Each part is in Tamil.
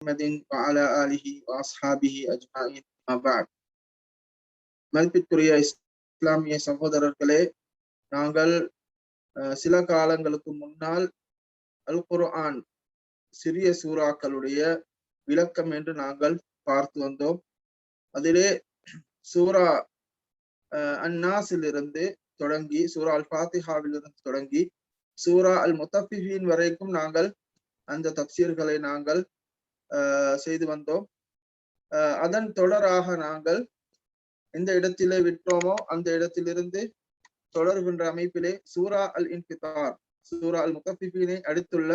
محمد وعلى آله وأصحابه أجمعين ما بعد மதிப்பிற்குரிய இஸ்லாமிய சகோதரர்களே நாங்கள் சில காலங்களுக்கு முன்னால் அல் குர்ஆன் சிறிய சூறாக்களுடைய விளக்கம் என்று நாங்கள் பார்த்து வந்தோம் அதிலே சூரா அந்நாசிலிருந்து தொடங்கி சூரா அல் ஃபாத்திஹாவிலிருந்து தொடங்கி சூரா அல் முத்தஃபிஃபின் வரைக்கும் நாங்கள் அந்த தப்சீர்களை நாங்கள் செய்து வந்தோம். அதன் தொடராக நாங்கள் எந்த இடத்திலே விட்டோமோ அந்த இடத்திலிருந்து தொடர்கின்ற அமைப்பிலே சூரா அல் இன்பித்தார் சூரா அல் முத்தஃபிஃபினை அடுத்துள்ள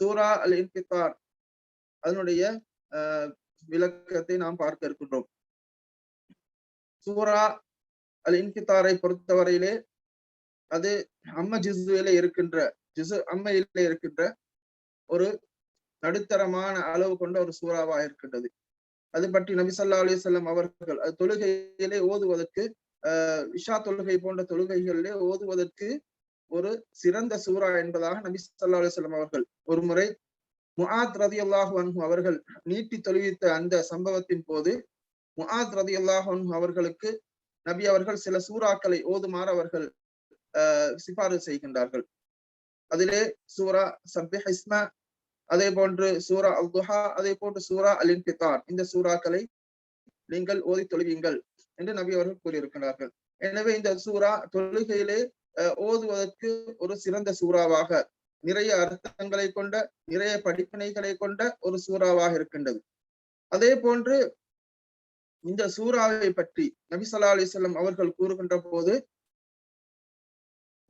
சூரா அல் இன்பித்தார் அதனுடைய விளக்கத்தை நாம் பார்க்க இருக்கின்றோம். சூரா அல் இன்பித்தாரை பொறுத்தவரையிலே அது அம்ம ஜிசுவில இருக்கின்ற ஜிசு அம்மையில இருக்கின்ற ஒரு நடுத்தரமான அளவு கொண்ட ஒரு சூறாவா இருக்கின்றது. அது பற்றி நபிசல்லா அலிசல்லாம் அவர்கள் அது தொழுகையிலே ஓதுவதற்கு அஹ் விஷா தொழுகை போன்ற தொழுகைகளிலே ஓதுவதற்கு ஒரு சிறந்த சூறா என்பதாக நபி சொல்லா அலிசல்லாம் அவர்கள் ஒரு முறை முஆத் ரதி அல்லாஹு அன்ஹு அவர்கள் நீட்டி தொழுவித்த அந்த சம்பவத்தின் போது முஆத் ரதி அல்லாஹு அன்ஹு அவர்களுக்கு நபி அவர்கள் சில சூறாக்களை ஓதுமாறு அவர்கள் அஹ் சிபாரிசு செய்கின்றார்கள். அதிலே சூரா சபி ஹிஸ்மா அதே போன்று சூரா அல் துஹா அதே போன்று சூரா அல் இன்பித்தார் இந்த சூறாக்களை நீங்கள் ஓதி தொழுவீங்கள் என்று நபி அவர்கள் கூறியிருக்கிறார்கள் எனவே இந்த சூரா தொழுகையிலே ஓதுவதற்கு ஒரு சிறந்த சூறாவாக நிறைய அர்த்தங்களை கொண்ட நிறைய படிப்பினைகளை கொண்ட ஒரு சூறாவாக இருக்கின்றது. அதே போன்று இந்த சூறாவை பற்றி நபி சொல்லா அலிசல்லம் அவர்கள் கூறுகின்ற போது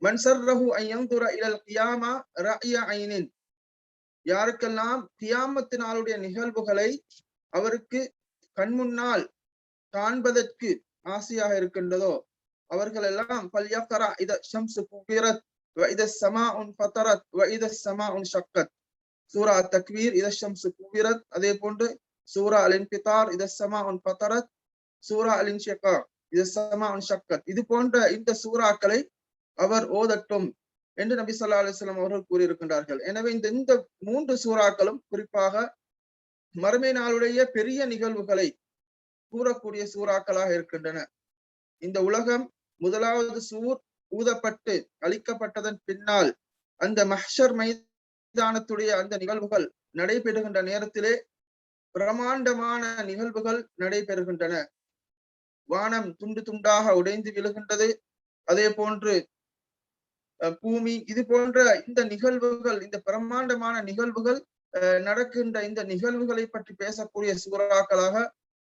மன்சர்ரஹு ஐயந்துர இலல் கியாமா ரஅய ஐனின் யாருக்கெல்லாம் தியாமத்தினாளுடைய நிகழ்வுகளை அவருக்கு கண்முன்னால் காண்பதற்கு ஆசையாக இருக்கின்றதோ அவர்கள் எல்லாம் பல்யக்கரா இத ஷம்சு குபிரத் இத சமா உன் பத்தரத் இத சமா உன் ஷக்கத். சூரா தக்வீர் இத ஷம்சு குபிரத். அதே போன்று சூரா அலின் பித்தார் இத சமா உன் பத்தரத் சூரா அலின் ஷக்கா இத சமா உன் ஷக்கத். இது போன்ற இந்த சூராக்களை அவர் ஓதட்டும். என்று நபி சொல்லா அலுவலம் அவர்கள் கூறியிருக்கின்றார்கள். எனவே இந்த இந்த மூன்று சூறாக்களும் குறிப்பாக மறுமை நாளுடைய பெரிய நிகழ்வுகளை கூறக்கூடிய சூறாக்களாக இருக்கின்றன. இந்த உலகம் முதலாவது சூர் ஊதப்பட்டு அழிக்கப்பட்டதன் பின்னால் அந்த மஹ்ஷர் மைதானத்துடைய அந்த நிகழ்வுகள் நடைபெறுகின்ற நேரத்திலே பிரமாண்டமான நிகழ்வுகள் நடைபெறுகின்றன. வானம் துண்டு துண்டாக உடைந்து விழுகின்றது. அதே போன்று பூமி இது போன்ற இந்த நிகழ்வுகள் இந்த பிரம்மாண்டமான நிகழ்வுகள் நடக்கின்ற இந்த நிகழ்வுகளை பற்றி பேசக்கூடிய சூறாக்களாக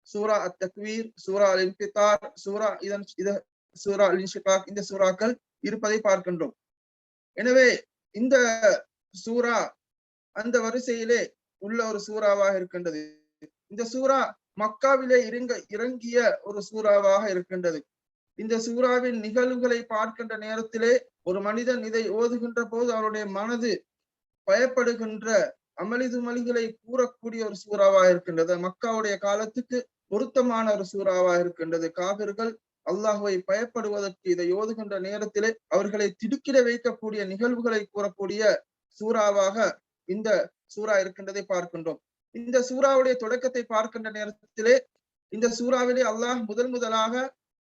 சூரா அத் தக்வீர் சூரா அல் இன்பித்தார் சூரா இதன் இத சூரா அல் இன்ஷிகாக் இந்த சூறாக்கள் இருப்பதை பார்க்கின்றோம். எனவே இந்த சூரா அந்த வரிசையிலே உள்ள ஒரு சூறாவாக இருக்கின்றது. இந்த சூறா மக்காவிலே இறங்க இறங்கிய ஒரு சூறாவாக இருக்கின்றது. இந்த சூறாவின் நிகழ்வுகளை பார்க்கின்ற நேரத்திலே ஒரு மனிதன் இதை ஓதுகின்ற போது அவருடைய மனது பயப்படுகின்ற அமளிதுமலிகளை கூறக்கூடிய ஒரு சூறாவா இருக்கின்றது. மக்காவுடைய காலத்துக்கு பொருத்தமான ஒரு சூறாவா இருக்கின்றது. காவிர்கள் அல்லாஹுவை பயப்படுவதற்கு இதை ஓதுகின்ற நேரத்திலே அவர்களை திடுக்கிட வைக்கக்கூடிய நிகழ்வுகளை கூறக்கூடிய சூறாவாக இந்த சூறா இருக்கின்றதை பார்க்கின்றோம். இந்த சூறாவுடைய தொடக்கத்தை பார்க்கின்ற நேரத்திலே இந்த சூறாவிலே அல்லாஹ் முதல் முதலாக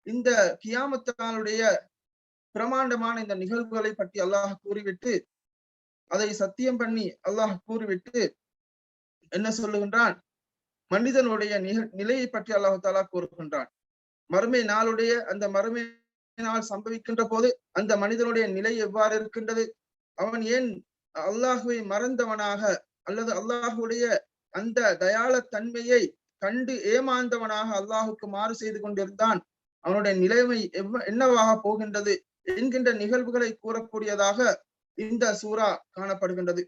இந்த கியாமத்தாளுடைய பிரமாண்டமான இந்த நிகழ்வுகளை பற்றி அல்லாஹ் கூறிவிட்டு அதை சத்தியம் பண்ணி அல்லாஹ் கூறிவிட்டு என்ன சொல்லுகின்றான்? மனிதனுடைய நிலையை பற்றி அல்லாஹு தாலா கூறுகின்றான். மறுமை நாளுடைய அந்த மறுமை நாள் சம்பவிக்கின்ற போது அந்த மனிதனுடைய நிலை எவ்வாறு இருக்கின்றது? அவன் ஏன் அல்லாஹுவை மறந்தவனாக அல்லது அல்லாஹுடைய அந்த தயாள தன்மையை கண்டு ஏமாந்தவனாக அல்லாஹுக்கு மாறு செய்து கொண்டிருந்தான்? அவனுடைய நிலைமை எவ் என்னவாக போகின்றது என்கின்ற நிகழ்வுகளை கூறக்கூடியதாக இந்த சூறா காணப்படுகின்றது.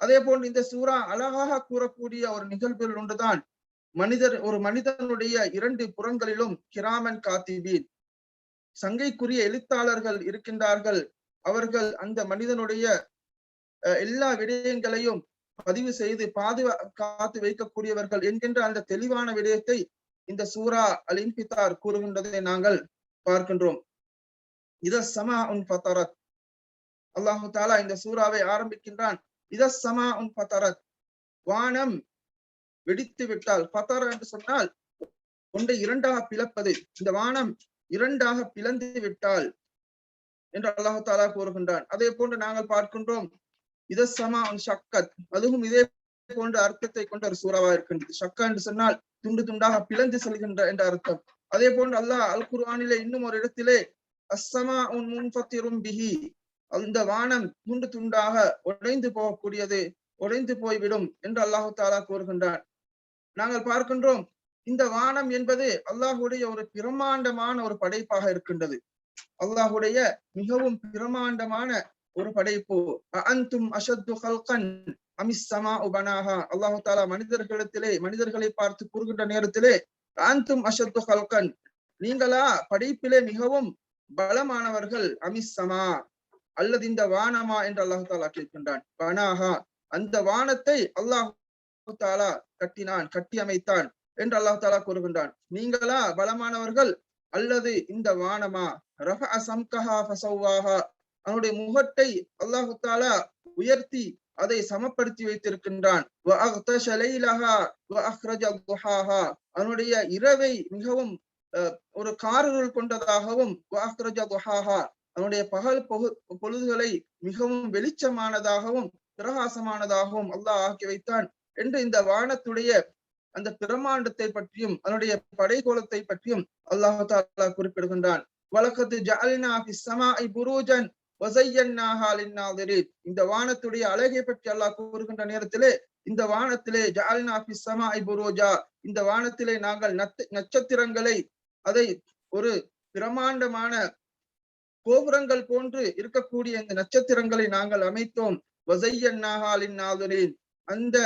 அதே போன்று இந்த சூறா அழகாக கூறக்கூடிய ஒரு நிகழ்வுகள் ஒன்றுதான். மனிதர் ஒரு மனிதனுடைய இரண்டு புறங்களிலும் கிராமன் காத்திபீன். சங்கைக்குரிய எழுத்தாளர்கள் இருக்கின்றார்கள். அவர்கள் அந்த மனிதனுடைய எல்லா விடயங்களையும் பதிவு செய்து பாதுகாத்து வைக்கக்கூடியவர்கள் என்கின்ற அந்த தெளிவான விடயத்தை இந்த சூரா அலின் கூறுகின்றதை நாங்கள் பார்க்கின்றோம். இத சமா உன் பத்தரத் அல்லாஹு தாலா இந்த சூறாவை ஆரம்பிக்கின்றான். இத சமா உன் பத்தரத் வானம் வெடித்து விட்டால் பத்தாரா என்று சொன்னால் ஒன்றை இரண்டாக பிளப்பது இந்த வானம் இரண்டாக பிளந்து விட்டால் என்று அல்லாஹு தாலா கூறுகின்றான். அதே போன்று நாங்கள் பார்க்கின்றோம். இதசமா சக்கத் அதுவும் இதே போன்ற அர்த்தத்தை கொண்ட ஒரு சூறாவா இருக்கின்றது. ஷக்கா என்று சொன்னால் துண்டு துண்டாக பிளந்து செல்கின்ற என்ற அர்த்தம். அதே போன்று அல்லாஹ் அல் குர்ஆனிலே இன்னும் ஒரு இடத்திலே அஸ்ஸமா உன் முன்ஃபத்திரும் பிஹி. அந்த வானம் துண்டு துண்டாக உடைந்து போகக்கூடியது உடைந்து போய்விடும் என்று அல்லாஹு தாலா கூறுகின்றான். நாங்கள் பார்க்கின்றோம் இந்த வானம் என்பது அல்லாஹுடைய ஒரு பிரமாண்டமான ஒரு படைப்பாக இருக்கின்றது. அல்லாஹுடைய மிகவும் பிரமாண்டமான ஒரு படைப்பு. அன்தும் அஷத்து ஹல்கன் அமிஸ்ஸமா உபனாகா அல்லாஹு தாலா மனிதர்களிடத்திலே மனிதர்களை பார்த்து கூறுகின்ற நேரத்திலே காந்தும் அஷத்து ஹல்கன். நீங்களா படைப்பிலே மிகவும் பலமானவர்கள் அமிஸ்ஸமா அல்லது இந்த வானமா என்று அல்லாஹு தாலா கேட்கின்றான். பனாகா அந்த வானத்தை அல்லாஹு தாலா கட்டினான் கட்டி அமைத்தான் என்று அல்லாஹு தாலா கூறுகின்றான். நீங்களா பலமானவர்கள் அல்லது இந்த வானமா? ரஃப அசம்கஹா ஃபசவ்வாஹா அவனுடைய முகத்தை அல்லாஹு தாலா உயர்த்தி அதை சமப்படுத்தி வைத்திருக்கின்றான். அவனுடைய இரவை மிகவும் ஒரு காரருள் கொண்டதாகவும் அவனுடைய பகல் பொழுதுகளை மிகவும் வெளிச்சமானதாகவும் பிரகாசமானதாகவும் அல்லாஹ் ஆக்கி வைத்தான் என்று இந்த வானத்துடைய அந்த பிரமாண்டத்தை பற்றியும் அதனுடைய படைகோலத்தை பற்றியும் அல்லாஹு தாலா குறிப்பிடுகின்றான். வழக்கத்து ஜாலினா புரூஜன் இந்த வானத்துடைய அழகை பற்றி அல்லாஹ் கூறுகின்ற நேரத்திலே இந்த வானத்திலே ஜாலினா புரோஜா. இந்த வானத்திலே நாங்கள் நட்சத்திரங்களை அதை ஒரு பிரமாண்டமான கோபுரங்கள் போன்று இருக்கக்கூடிய இந்த நட்சத்திரங்களை நாங்கள் அமைத்தோம். அந்த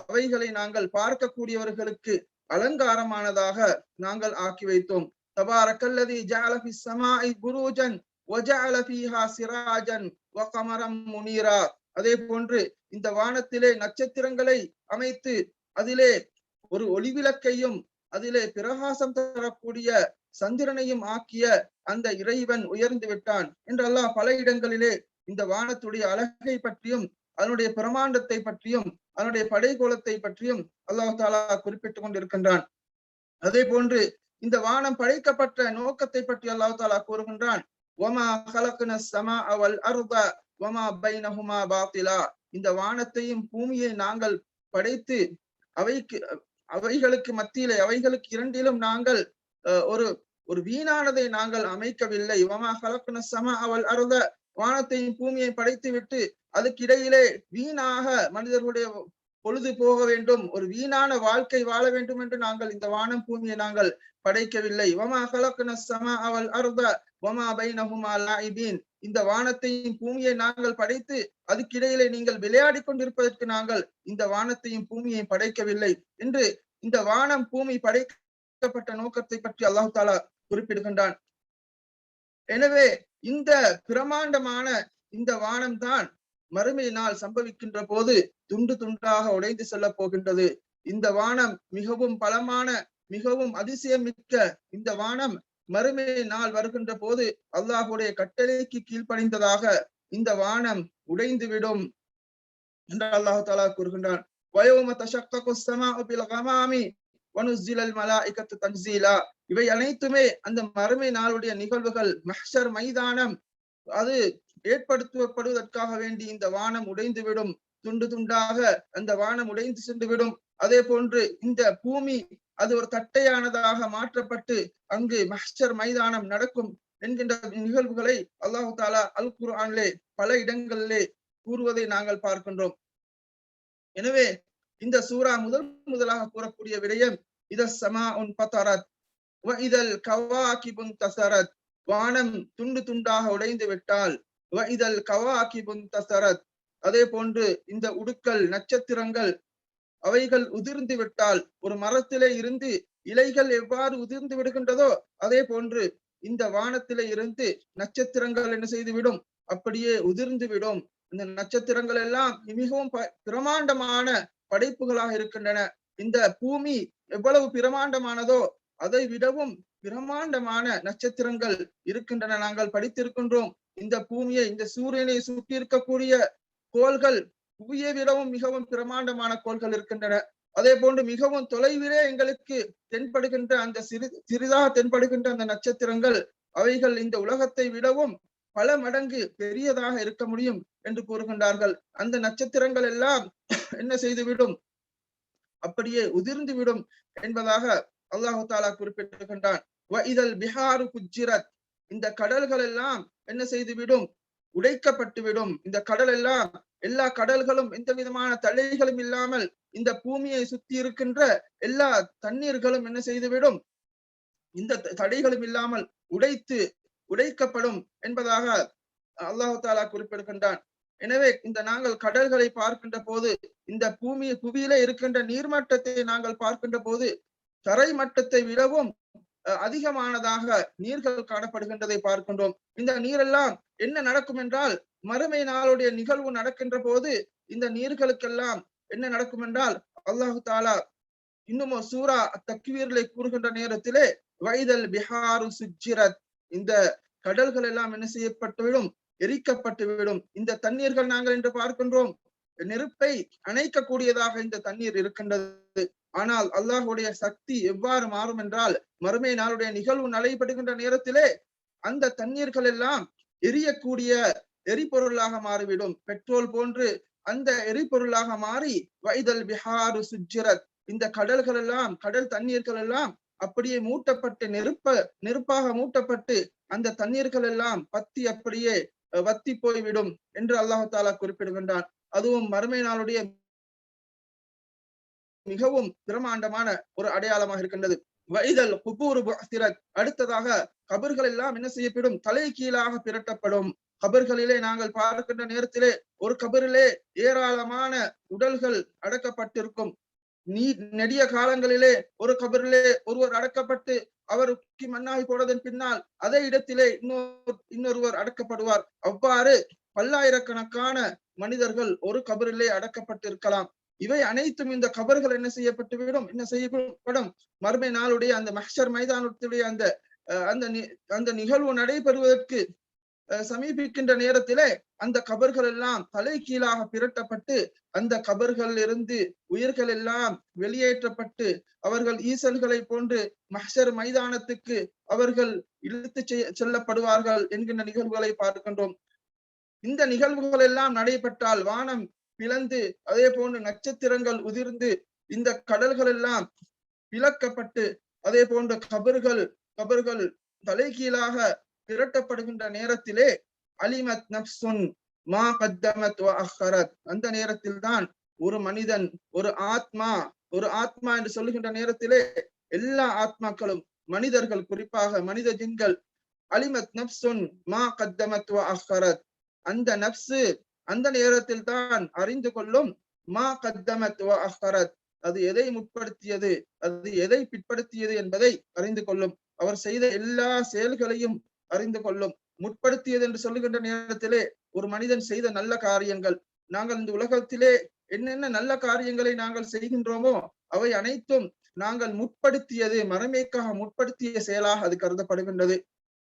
அவைகளை நாங்கள் பார்க்கக்கூடியவர்களுக்கு அலங்காரமானதாக நாங்கள் ஆக்கி வைத்தோம். தபாரக்கல்லதி ஜாலபி சமாய் குருஜன் ஃபீஹா சிராஜன் வகமரம் முனீரா அதே போன்று இந்த வானத்திலே நட்சத்திரங்களை அமைத்து அதிலே ஒரு ஒளிவிளக்கையும் அதிலே பிரகாசம் தரக்கூடிய சந்திரனையும் ஆக்கிய அந்த இறைவன் உயர்ந்து விட்டான் என்றெல்லாம் பல இடங்களிலே இந்த வானத்துடைய அழகை பற்றியும் அதனுடைய பிரமாண்டத்தை பற்றியும் அதனுடைய படைகோலத்தை பற்றியும் அல்லாஹ் தாலா குறிப்பிட்டுக் கொண்டிருக்கின்றான். அதே போன்று இந்த வானம் படைக்கப்பட்ட நோக்கத்தை பற்றி அல்லாஹ் தாலா கூறுகின்றான். ஒமா கலக்குன சமா அவல் அருப ஒமா பைனஹுமா பாத்திலா. இந்த வானத்தையும் பூமியை நாங்கள் படைத்து அவைக்கு அவைகளுக்கு மத்தியிலே அவைகளுக்கு இரண்டிலும் நாங்கள் ஒரு ஒரு வீணானதை நாங்கள் அமைக்கவில்லை. ஒமா கலக்குன சமா அவள் அருத வானத்தையும் பூமியை படைத்து விட்டு அதுக்கு இடையிலே வீணாக மனிதர்களுடைய பொழுது போக வேண்டும். ஒரு வீணான வாழ்க்கை வாழ வேண்டும் என்று நாங்கள் இந்த வானம் பூமியை நாங்கள் படைக்கவில்லை. வமா இந்த வானத்தையும் பூமியை நாங்கள் படைத்து அதுக்கிடையிலே நீங்கள் விளையாடி கொண்டிருப்பதற்கு நாங்கள் இந்த வானத்தையும் பூமியை படைக்கவில்லை என்று இந்த வானம் பூமி படைக்கப்பட்ட நோக்கத்தை பற்றி அல்லாஹு தாலா குறிப்பிடுகின்றான். எனவே இந்த பிரமாண்டமான இந்த வானம் தான் மறுமை நாள் சம்பவிக்கின்ற போது துண்டு துண்டாக உடைந்து செல்ல போகின்றது. இந்த வானம் மிகவும் பலமான மிகவும் அதிசயமிக்க இந்த வானம் மறுமை நாள் வருகின்ற போது அல்லாஹுடைய கட்டளைக்கு கீழ்ப்படைந்ததாக இந்த வானம் உடைந்து விடும் என்று அல்லாஹு தாலா கூறுகின்றான். வயோம தஷக்ககு ஸமாஉ கமாமி வனுஸ்ஸிலல் தன்சீலா இவை அனைத்துமே அந்த மறுமை நாளுடைய நிகழ்வுகள் மஹர் மைதானம் அது ஏற்படுத்தப்படுவதற்காக வேண்டி இந்த வானம் உடைந்து விடும் துண்டு துண்டாக அந்த வானம் உடைந்து சென்றுவிடும். அதே போன்று இந்த பூமி அது ஒரு தட்டையானதாக மாற்றப்பட்டு அங்கு மஹர் மைதானம் நடக்கும் என்கின்ற நிகழ்வுகளை அல்லாஹு தாலா அல் குர்ஆனிலே பல இடங்களிலே கூறுவதை நாங்கள் பார்க்கின்றோம். எனவே இந்த சூரா முதல் முதலாக கூறக்கூடிய விடயம் இத சமா உன் பத்தாரத் இதழ் கவாக்கிபுன் தசரத். வானம் துண்டு துண்டாக உடைந்து விட்டால் இதழ் கவாக்கி தசரத். அதே போன்று இந்த உடுக்கல் நட்சத்திரங்கள் அவைகள் உதிர்ந்து விட்டால் ஒரு மரத்திலே இருந்து இலைகள் எவ்வாறு உதிர்ந்து விடுகின்றதோ அதே போன்று இந்த வானத்திலே இருந்து நட்சத்திரங்கள் என்ன செய்துவிடும்? அப்படியே உதிர்ந்து விடும். இந்த நட்சத்திரங்கள் எல்லாம் மிகவும் பிரமாண்டமான படைப்புகளாக இருக்கின்றன. இந்த பூமி எவ்வளவு பிரமாண்டமானதோ அதை விடவும் பிரமாண்டமான நட்சத்திரங்கள் இருக்கின்றன. நாங்கள் படித்திருக்கின்றோம். இந்த பூமியை இந்த சூரியனை சுற்றி இருக்கக்கூடிய கோள்கள் புவியை விடவும் மிகவும் பிரமாண்டமான கோள்கள் இருக்கின்றன. அதே போன்று மிகவும் தொலைவிலே எங்களுக்கு தென்படுகின்ற அந்த சிறு சிறிதாக தென்படுகின்ற அந்த நட்சத்திரங்கள் அவைகள் இந்த உலகத்தை விடவும் பல மடங்கு பெரியதாக இருக்க முடியும் என்று கூறுகின்றார்கள். அந்த நட்சத்திரங்கள் எல்லாம் என்ன செய்துவிடும்? அப்படியே உதிர்ந்து விடும் என்பதாக அல்லாஹு தாலா குறிப்பிட்டிருக்கின்றான். இதழ் பிஹாரு குஜிரத் இந்த கடல்கள் எல்லாம் என்ன செய்துவிடும்? உடைக்கப்பட்டு விடும் இந்த கடல் எல்லாம் எல்லா கடல்களும் எந்த விதமான தடைகளும் இல்லாமல் இந்த பூமியை சுத்தி இருக்கின்ற எல்லா தண்ணீர்களும் என்ன செய்துவிடும்? இந்த தடைகளும் இல்லாமல் உடைத்து உடைக்கப்படும் என்பதாக அல்லாஹு தாலா குறிப்பிடுகின்றான். எனவே இந்த நாங்கள் கடல்களை பார்க்கின்ற போது இந்த பூமி புவியில இருக்கின்ற நீர்மட்டத்தை நாங்கள் பார்க்கின்ற போது தரை மட்டத்தை விடவும் அதிகமானதாக நீர்கள் காணப்படுகின்றதை பார்க்கின்றோம். இந்த நீரெல்லாம் என்ன நடக்கும் என்றால் மறுமை நாளுடைய நிகழ்வு நடக்கின்ற போது இந்த நீர்களுக்கெல்லாம் என்ன நடக்கும் என்றால் அல்லாஹு தாலா இன்னும் சூரா தக்வீர்களை கூறுகின்ற நேரத்திலே வைதல் பிஹாரு சுஜிரத் இந்த கடல்கள் எல்லாம் என்ன செய்யப்பட்டுவிடும் எரிக்கப்பட்டுவிடும் இந்த தண்ணீர்கள் நாங்கள் என்று பார்க்கின்றோம். நெருப்பை அணைக்கக்கூடியதாக இந்த தண்ணீர் இருக்கின்றது. ஆனால் அல்லாஹுடைய சக்தி எவ்வாறு மாறும் என்றால் மறுமை நாளுடைய நிகழ்வு நடைபெறுகின்ற நேரத்திலே அந்த தண்ணீர்கள் எல்லாம் எரியக்கூடிய எரிபொருளாக மாறிவிடும். பெட்ரோல் போன்று அந்த எரிபொருளாக மாறி வைதல் பிஹாரு சுஜிரத் இந்த கடல்கள் எல்லாம் கடல் தண்ணீர்கள் எல்லாம் அப்படியே மூட்டப்பட்டு நெருப்ப நெருப்பாக மூட்டப்பட்டு அந்த தண்ணீர்கள் எல்லாம் பத்தி அப்படியே வத்தி போய்விடும் என்று அல்லாஹு தாலா குறிப்பிடுகின்றான். அதுவும் மறுமை நாளுடைய மிகவும் பிரமாண்டமான ஒரு அடையாளமாக இருக்கின்றது. வைதல் குபூரு அடுத்ததாக கபர்கள் எல்லாம் என்ன செய்யப்படும்? தலை கீழாக பிரட்டப்படும். கபர்களிலே நாங்கள் பார்க்கின்ற நேரத்திலே ஒரு கபரிலே ஏராளமான உடல்கள் அடக்கப்பட்டிருக்கும். நீ நெடிய காலங்களிலே ஒரு கபரிலே ஒருவர் அடக்கப்பட்டு அவர் மண்ணாகி போனதன் பின்னால் அதே இடத்திலே இன்னொரு இன்னொருவர் அடக்கப்படுவார். அவ்வாறு பல்லாயிரக்கணக்கான மனிதர்கள் ஒரு கபரிலே அடக்கப்பட்டிருக்கலாம். இவை அனைத்தும் இந்த கபர்கள் என்ன செய்யப்பட்டுவிடும்? என்ன செய்யப்படும்? மறுமை நாளுடைய அந்த மஹர் மைதானத்துடைய அந்த அந்த அந்த நிகழ்வு நடைபெறுவதற்கு சமீபிக்கின்ற நேரத்திலே அந்த கபர்கள் எல்லாம் தலை கீழாக பிரட்டப்பட்டு அந்த கபர்கள் இருந்து உயிர்கள் எல்லாம் வெளியேற்றப்பட்டு அவர்கள் ஈசல்களை போன்று மஹர் மைதானத்துக்கு அவர்கள் இழுத்து செல்லப்படுவார்கள் என்கின்ற நிகழ்வுகளை பார்க்கின்றோம். இந்த நிகழ்வுகள் எல்லாம் நடைபெற்றால் வானம் பிளந்து அதே போன்று நட்சத்திரங்கள் உதிர்ந்து இந்த கடல்கள் எல்லாம் பிளக்கப்பட்டு அதே போன்ற கபர்கள் கபர்கள் தலைகீழாக திரட்டப்படுகின்ற நேரத்திலே அலிமத் நப்சுன் மா கத்தமத் அஹரத் அந்த நேரத்தில் தான் ஒரு மனிதன் ஒரு ஆத்மா ஒரு ஆத்மா என்று சொல்லுகின்ற நேரத்திலே எல்லா ஆத்மாக்களும் மனிதர்கள் குறிப்பாக மனித ஜின்கள் அலிமத் நப்சுன் மா கத்தமத் அஹரத் அந்த நப்சு அந்த நேரத்தில் தான் அறிந்து கொள்ளும் மா கத்தமத் அஹ்கரத் அது எதை முற்படுத்தியது? அது எதை பிற்படுத்தியது என்பதை அறிந்து கொள்ளும். அவர் செய்த எல்லா செயல்களையும் அறிந்து கொள்ளும். முற்படுத்தியது என்று சொல்லுகின்ற நேரத்திலே ஒரு மனிதன் செய்த நல்ல காரியங்கள். நாங்கள் இந்த உலகத்திலே என்னென்ன நல்ல காரியங்களை நாங்கள் செய்கின்றோமோ அவை அனைத்தும் நாங்கள் முற்படுத்தியது மரமேக்காக முற்படுத்திய செயலாக அது கருதப்படுகின்றது.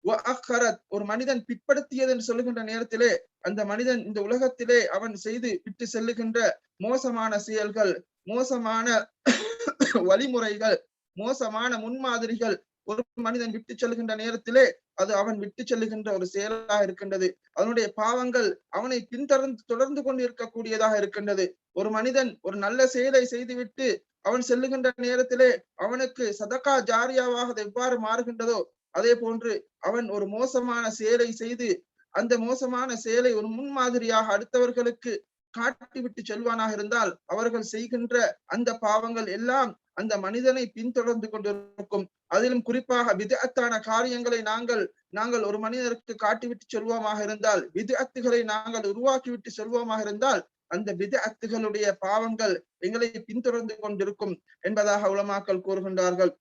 ஒரு மனிதன் பிற்படுத்தியது என்று சொல்லுகின்ற நேரத்திலே அந்த மனிதன் இந்த உலகத்திலே அவன் செய்து விட்டு செல்லுகின்ற மோசமான செயல்கள் மோசமான வழிமுறைகள் மோசமான முன்மாதிரிகள் ஒரு மனிதன் விட்டு செல்கின்ற நேரத்திலே அது அவன் விட்டு செல்லுகின்ற ஒரு செயலாக இருக்கின்றது. அதனுடைய பாவங்கள் அவனை பின்தொடர்ந்து தொடர்ந்து கொண்டு இருக்கக்கூடியதாக இருக்கின்றது. ஒரு மனிதன் ஒரு நல்ல செயலை செய்துவிட்டு அவன் செல்லுகின்ற நேரத்திலே அவனுக்கு சதக்கா ஜாரியாவாக எவ்வாறு மாறுகின்றதோ அதே போன்று அவன் ஒரு மோசமான செயலை செய்து அந்த மோசமான செயலை ஒரு முன்மாதிரியாக அடுத்தவர்களுக்கு காட்டிவிட்டு செல்வானாக இருந்தால் அவர்கள் செய்கின்ற அந்த பாவங்கள் எல்லாம் அந்த மனிதனை பின்தொடர்ந்து கொண்டிருக்கும். அதிலும் குறிப்பாக விதத்தான காரியங்களை நாங்கள் நாங்கள் ஒரு மனிதருக்கு காட்டிவிட்டு செல்வோமாக இருந்தால் விதத்துகளை நாங்கள் உருவாக்கிவிட்டு செல்வோமாக இருந்தால் அந்த விதத்துகளுடைய பாவங்கள் எங்களை பின்தொடர்ந்து கொண்டிருக்கும் என்பதாக உலமாக்கள் கூறுகின்றார்கள்.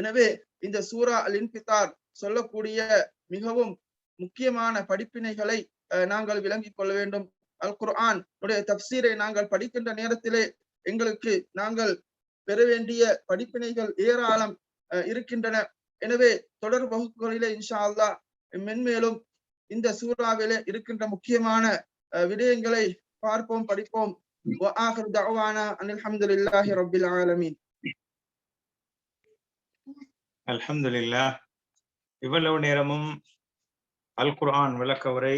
எனவே இந்த சூரா அல் இன்பித்தார் சொல்லக்கூடிய மிகவும் முக்கியமான படிப்பினைகளை நாங்கள் விளங்கிக் கொள்ள வேண்டும். அல் குர்ஆன் தப்சீரை நாங்கள் படிக்கின்ற நேரத்திலே எங்களுக்கு நாங்கள் பெற வேண்டிய படிப்பினைகள் ஏராளம் இருக்கின்றன. எனவே தொடர் வகுப்புகளிலே இன்ஷா அல்லா மென்மேலும் இந்த சூறாவிலே இருக்கின்ற முக்கியமான விடயங்களை பார்ப்போம் படிப்போம். அனில் அஹமதுல்லாஹி ரபில் ஆலமீன். அல்ஹம்துல்லா இவ்வளவு நேரமும் அல் குர்ஆன் விளக்க உரை